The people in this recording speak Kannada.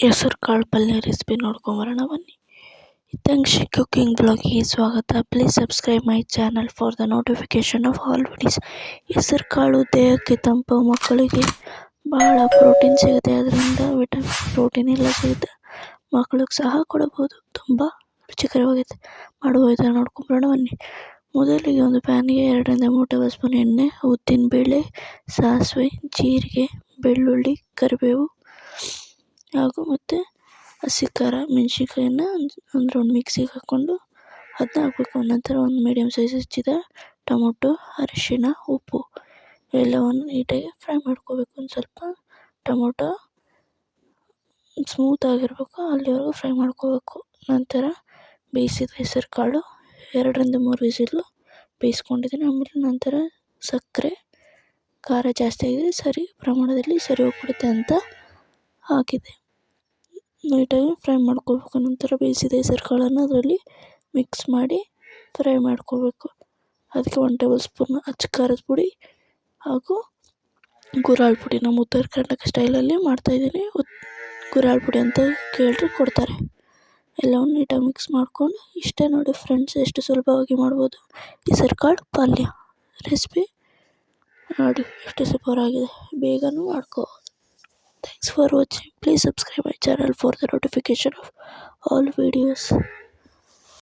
ಹೆಸರು ಕಾಳು ಪಲ್ಯ ರೆಸಿಪಿ ನೋಡ್ಕೊಂಬರೋಣ ಬನ್ನಿ. ಇತ್ತಂಕ್ಷಿ ಕುಕ್ಕಿಂಗ್ ಬ್ಲಾಗಿಗೆ ಸ್ವಾಗತ. Please subscribe my channel for the notification of all videos ಹೆಸರು ಕಾಳು ದೇಹಕ್ಕೆ ತಂಪು, ಮಕ್ಕಳಿಗೆ ಬಹಳ ಪ್ರೋಟೀನ್ ಸಿಗುತ್ತೆ. ಅದರಿಂದ ವಿಟಮಿನ್ ಪ್ರೋಟೀನ್ ಎಲ್ಲ ಸಿಗುತ್ತೆ. ಮಕ್ಕಳಿಗೆ ಸಹ ಕೊಡಬಹುದು. ತುಂಬ ರುಚಿಕರವಾಗಿದೆ. ಮಾಡುವ ವಿಧಾನ ನೋಡ್ಕೊಂಬರೋಣ ಬನ್ನಿ. ಮೊದಲಿಗೆ ಒಂದು ಪ್ಯಾನಿಗೆ ಎರಡರಿಂದ ಮೂರು ಟೇಬಲ್ ಸ್ಪೂನ್ ಎಣ್ಣೆ ಉದ್ದಿನಬೇಳೆ ಸಾಸಿವೆ, ಜೀರಿಗೆ, ಬೆಳ್ಳುಳ್ಳಿ, ಕರಿಬೇವು ಹಾಗೂ ಮತ್ತು ಹಸಿ ಖಾರ, ಮೆಣ್ಸಿನ್ಕಾಯಿನ ಅಂದರೆ ಒಂದು ಮಿಕ್ಸಿಗೆ ಹಾಕ್ಕೊಂಡು ಅದನ್ನ ಹಾಕಬೇಕು. ನಂತರ ಒಂದು ಮೀಡಿಯಮ್ ಸೈಜ್ ಹೆಚ್ಚಿದ ಟೊಮೊಟೊ, ಅರಿಶಿಣ, ಉಪ್ಪು ಎಲ್ಲವನ್ನು ನೀಟಾಗಿ ಫ್ರೈ ಮಾಡ್ಕೊಬೇಕು. ಒಂದು ಸ್ವಲ್ಪ ಟೊಮೊಟೊ ಸ್ಮೂತ್ ಆಗಿರಬೇಕು, ಅಲ್ಲಿವರೆಗೂ ಫ್ರೈ ಮಾಡ್ಕೋಬೇಕು. ನಂತರ ಬೇಯಿಸಿದ ಹೆಸರು ಕಾಳು, ಎರಡರಿಂದ ಮೂರು ವಿಸಿಲು ಬೇಯಿಸ್ಕೊಂಡಿದ್ದೀನಿ. ಆಮೇಲೆ ನಂತರ ಸಕ್ಕರೆ, ಖಾರ ಜಾಸ್ತಿ ಆಗಿದೆ ಸರಿ, ಪ್ರಮಾಣದಲ್ಲಿ ಸರಿ ಹೋಗ್ಬಿಡುತ್ತೆ ಅಂತ ಹಾಕಿದೆ. ನೀಟಾಗಿ ಫ್ರೈ ಮಾಡ್ಕೋಬೇಕು ನಂತರ ಬೇಯಿಸಿದ ಹೆಸರುಕಾಳನ್ನು ಅದರಲ್ಲಿ ಮಿಕ್ಸ್ ಮಾಡಿ ಫ್ರೈ ಮಾಡ್ಕೋಬೇಕು ಅದಕ್ಕೆ ಒನ್ ಟೇಬಲ್ ಸ್ಪೂನ್ ಅಚ್ಚ ಖಾರದ ಪುಡಿ ಹಾಗೂ ಗುರಾಳ್ ಪುಡಿ. ನಮ್ಮ ಉತ್ತರ ಕರ್ನಾಟಕ ಸ್ಟೈಲಲ್ಲಿ ಮಾಡ್ತಾಯಿದ್ದೀನಿ ಗುರಾಳ್ ಪುಡಿ ಅಂತ ಕೇಳಿದ್ರೆ ಕೊಡ್ತಾರೆ. ಎಲ್ಲವನ್ನು ನೀಟಾಗಿ ಮಿಕ್ಸ್ ಮಾಡಿಕೊಂಡು ಇಷ್ಟೇ ನೋಡಿ ಫ್ರೆಂಡ್ಸ್, ಎಷ್ಟು ಸುಲಭವಾಗಿ ಮಾಡ್ಬೋದು. ಹೆಸರುಕಾಳು ಪಲ್ಯ ರೆಸಿಪಿ ನೋಡಿ, ಎಷ್ಟು ಸೂಪರಾಗಿದೆ. ಬೇಗನೂ ಮಾಡ್ಕೋಬೋದು Thanks for watching. Please subscribe my channel for the notification of all videos.